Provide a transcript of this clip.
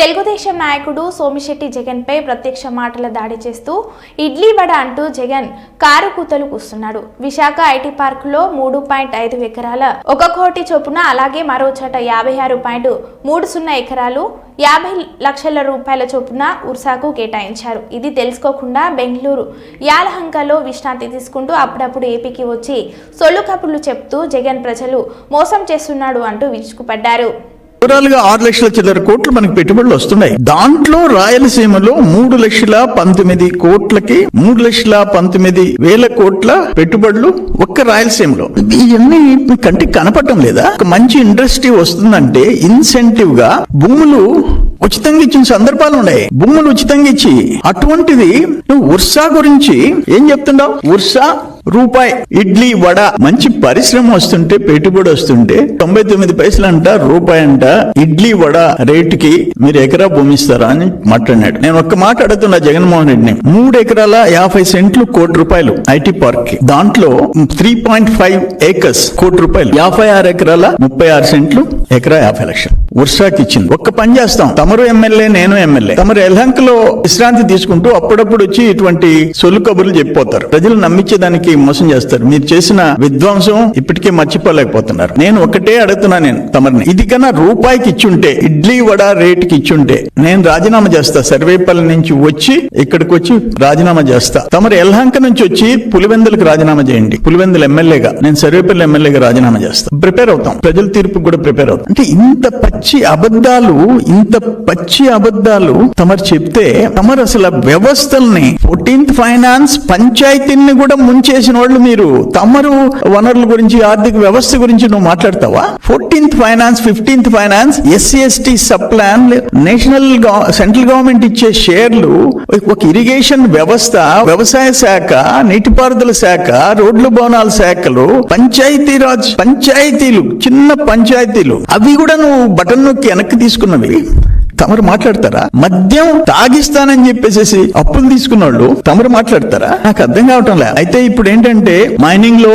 తెలుగుదేశం నాయకుడు సోమిశెట్టి జగన్పై ప్రత్యక్ష మాటల దాడి చేస్తూ ఇడ్లీ వడ అంటూ జగన్ కారు కూతలు కూస్తున్నాడు. విశాఖ ఐటీ పార్కులో మూడు పాయింట్ ఐదు ఎకరాల ఒక కోటి చొప్పున అలాగే మరో చోట యాభై ఆరు పాయింట్ మూడు సున్నా ఎకరాలు యాభై లక్షల రూపాయల చొప్పున ఉర్సాకు కేటాయించారు. ఇది తెలుసుకోకుండా బెంగళూరు యాలహంకలో విశ్రాంతి తీసుకుంటూ అప్పుడప్పుడు ఏపీకి వచ్చి సొల్లు కబుర్లు చెప్తూ జగన్ ప్రజలు మోసం చేస్తున్నాడు అంటూ విరుచుకుపడ్డారు. ఓవరాల్గా ఆరు లక్షల చిల్లర కోట్లు మనకి పెట్టుబడులు వస్తున్నాయి. దాంట్లో రాయలసీమలో మూడు లక్షల పంతొమ్మిది కోట్లకి మూడు లక్షల పంతొమ్మిది వేల కోట్ల పెట్టుబడులు ఒక్క రాయలసీమలో. ఇవన్నీ కంటికి కనపడటం లేదా? ఒక మంచి ఇండస్ట్రీ వస్తుందంటే ఇన్సెంటివ్గా భూములు ఉచితంగా ఇచ్చిన సందర్భాలు ఉన్నాయి. భూములు ఉచితంగా ఇచ్చి అటువంటిది నువ్వు ఉర్సా గురించి ఏం చెప్తున్నావు ఉర్సా రూపాయి ఇడ్లీ వడ మంచి పరిశ్రమ వస్తుంటే పెట్టుబడి వస్తుంటే తొంభై తొమ్మిది పైసలు అంట రూపాయి అంట ఇడ్లీ వడ రేటుకి మీరు ఎకరా భూమిస్తారా అని మాట్లాడినాడు. నేను ఒక్క మాట అడుగుతున్నా జగన్మోహన్ రెడ్డిని. మూడు ఎకరాల యాభై సెంట్లు కోటి రూపాయలు ఐటీ పార్క్ దాంట్లో త్రీ పాయింట్ ఫైవ్ ఏకర్స్ కోటి రూపాయలు. యాభై ఆరు ఎకరాల ముప్పై ఆరు సెంట్లు ఎకరా యాభై లక్షలు. ఉర్సాకి ఇచ్చింది. ఒక్క పని చేస్తాం. తమరు ఎమ్మెల్యే నేను ఎమ్మెల్యే. తమరు ఎల్హంకలో విశ్రాంతి తీసుకుంటూ అప్పుడప్పుడు వచ్చి ఇటువంటి సొల్లు కబుర్లు చెప్పిపోతారు. ప్రజలు నమ్మించేదానికి మోసం చేస్తారు. మీరు చేసిన విధ్వంసం ఇప్పటికే మర్చిపోలేకపోతున్నారు. నేను ఒకటే అడుగుతున్నా నేను తమరిని. ఇది కన్నా రూపాయికి ఇచ్చుంటే ఇడ్లీ వడ రేటుకి ఇచ్చుంటే నేను రాజీనామా చేస్తా. సర్వేపల్లి నుంచి వచ్చి ఇక్కడికి వచ్చి రాజీనామా చేస్తా. తమరు ఎల్హంక నుంచి వచ్చి పులివెందులకు రాజీనామా చేయండి. పులివెందులు ఎమ్మెల్యేగా నేను సర్వేపల్లి ఎమ్మెల్యేగా రాజీనామా చేస్తా. ప్రిపేర్ అవుతాం. ప్రజల తీర్పు కూడా ప్రిపేర్ అవుతాం. అంటే ఇంత పచ్చి అబద్ధాలు ఇంత పచ్చి అబద్ధాలు తమరు చెప్తే తమరు అసలు వ్యవస్థల్ని ఫోర్టీన్త్ ఫైనాన్స్ పంచాయతీని కూడా ముంచేసిన వాళ్ళు మీరు. తమరు వనరుల గురించి ఆర్థిక వ్యవస్థ గురించి నువ్వు మాట్లాడతావా? Fourteenth finance fifteenth finance SC ST sub plan national central government ఇచ్చే షేర్లు ఒక ఇరిగేషన్ వ్యవస్థ వ్యవసాయ శాఖ నీటిపారుదల శాఖ రోడ్లు భవనాల శాఖలు పంచాయతీ రాజ్ పంచాయతీలు చిన్న పంచాయతీలు అవి కూడా నువ్వు బటన్ నొక్కి వెనక్కి తీసుకున్నవి తమరు మాట్లాడతారా? మద్యం తాగిస్తానని చెప్పేసి అప్పులు తీసుకున్న వాళ్ళు తమరు మాట్లాడతారా? నాకు అర్థం కావటం లే అయితే ఇప్పుడు ఏంటంటే మైనింగ్లో